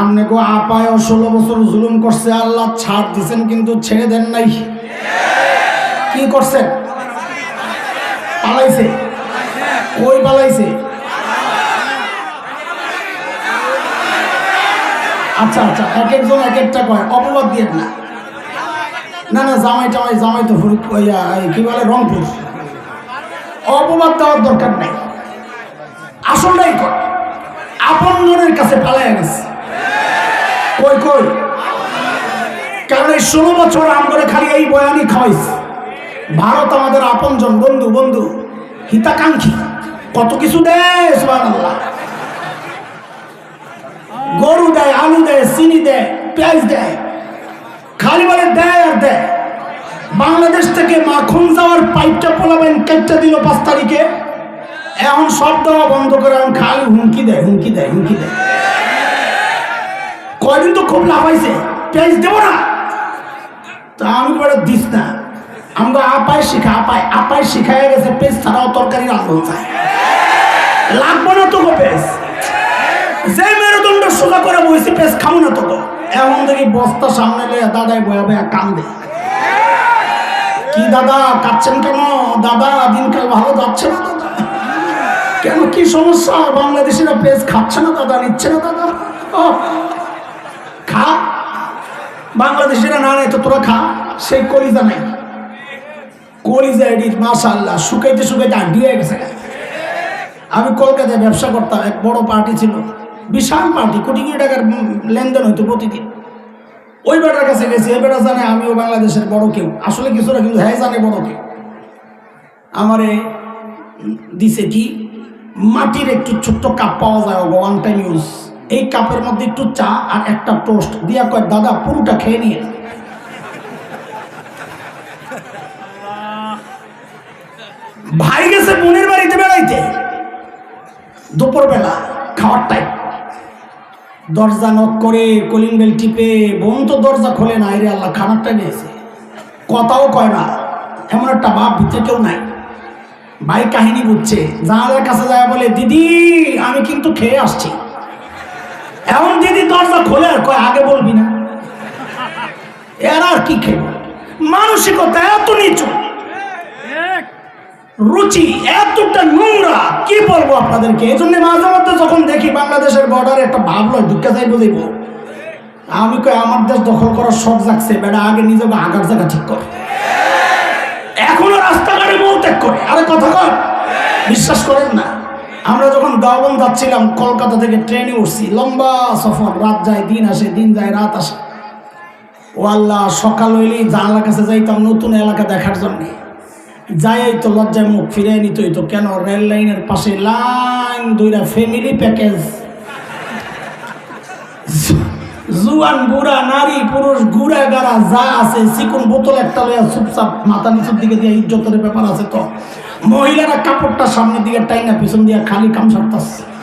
আপনি গো আপায় ষোলো বছর জুলুম করছে, আল্লাহ ছাড় দিছেন কিন্তু ছেড়ে দেন নাই। কি করছেন পালাইছে। কই পালাইছে? আচ্ছা আচ্ছা এক একজন এক একটা কয়, অপবাদ দিয়ে না। না না, জামাই টামাই, জামাই তো ফুরুক কি বলে, রংপুর। অপবাদ দেওয়ার দরকার নাই। আসলটাই কর আপন জনের কাছে পালায় গেছে। কই কই? কারণ এই ষোলো বছর আমরে খালি এই বয়ানি খাওয়াইছে। ভারত আমাদের আপনজন, বন্ধু বন্ধু, হিতাকাঙ্ক্ষী। কত কিছু দেয় গরু দেয়, আলু দেয়, চিনি দেয়, পেঁয়াজ দেয়, খালি বলে দেয় আর দেয়। বাংলাদেশ থেকে মাখন যাওয়ার পাইপটা পোলাবেন কেটটা দিল পাঁচ তারিখে। এখন সব দেওয়া বন্ধ করে খালি হুমকি দেয় হুমকি দেয় হুমকি দেয়। কয়দিন তো খুব হয়েছে। পেঁয়াজ দেবো না। তা আমি বলে দিস না। আমরা আপায় শিখা আপায় আপায় শিখায় গেছে পেঁচ ছাড়াও তরকারি রাঁধন যায় লাগবো না তো পেঁচ যে মেরুদণ্ড সোজা করে বইছে পেঁচ খাও না তো এমন দেখি বস্তা সামনে লইয়া দাদাই বয়া বয়া কান্দে। কি দাদা কাচ্ছেন কেন? দাদা, দিনকাল ভালো যাচ্ছে না দাদা? কেন কি সমস্যা? বাংলাদেশিরা পেঁচ খাচ্ছে না দাদা, নিচ্ছে না দাদা? বাংলাদেশিরা না নেই তো তোরা খা, সেই কলিজা নাই। কলিজা এডিট মাশাল্লাহ শুকাইতে শুকাইতে আড্ডি হয়ে গেছে। আমি কলকাতায় ব্যবসা করতাম, এক বড় পার্টি ছিল, বিশাল পার্টি কোটি কোটি টাকার লেনদেন হইতো প্রতিদিন। ওই বেটার কাছে গেছি, এই বেটা জানে আমিও বাংলাদেশের বড় কেউ। আসলে কিছু না কিন্তু হ্যাঁ জানে বড় কেউ। আমারে দিছে কি, মাটির একটু ছোট্ট কাপ পাওয়া যায় ওয়ান টাইম ইউজ এই কাপের মধ্যে একটু চা আর একটা টোস্ট। দিয়া কয়, দাদা, পুরোটা খেয়ে নিয়ে ভাই গেছে বোনের বাড়িতে বেড়াইতে। দুপুরবেলা খাওয়ার টাইম দরজা নক করে কলিং বেল টিপে, বোন তো দরজা খোলে না রে আল্লাহ, খানার টাইমে এসে। কথাও কয় না, এমন একটা ভাব ভিতরে কেউ নাই। ভাই কাহিনী বুঝছে জানালার কাছে যায় বলে, দিদি, আমি কিন্তু খেয়ে আসছি। খোলে আর কয়, আগে বলবি না। এর আর কি খেব মানসিকতা এত নিচু। রুচি এতটা নোংরা, কি বলব আপনাদেরকে? এই জন্য মাঝে মধ্যে যখন দেখি বাংলাদেশের বর্ডারে একটা ভাবলো, ঢুকে যাই বুঝিব আমি কই, আমার দেশ দখল করার শখ জাগছে বেড়া আগে নিজেকে আগার জায়গা ঠিক কর। এখনও রাস্তাঘাটে মল ত্যাগ করে। আরে কথা কর বিশ্বাস করেন না। আমরা যখন দাওবন যাচ্ছিলাম, কলকাতা থেকে ট্রেনে উঠছি, লম্বা সফর, রাত যায়, দিন আসে, দিন যায়, রাত আসে। ও আল্লাহ, সকাল হইলেই জানলার কাছে যাইতাম নতুন এলাকা দেখার জন্যে। যাই তো লজ্জায় মুখ ফিরিয়ে নিত তো, কেন রেল লাইনের পাশে লাইন দুইটা ফ্যামিলি প্যাকেজ জুয়ান, বুড়া, নারী, পুরুষ, ঘুরা গাড়া যা আছে, চিকুন বোতল একটা লইয়া চুপচাপ মাথা নিচুর দিকে দিয়ে ইজ্জতের ব্যাপার আছে তো। মহিলারা কাপড়টা সামনের দিকে টাইনা, পিছন দিয়ে খালি কাম সারতাছে।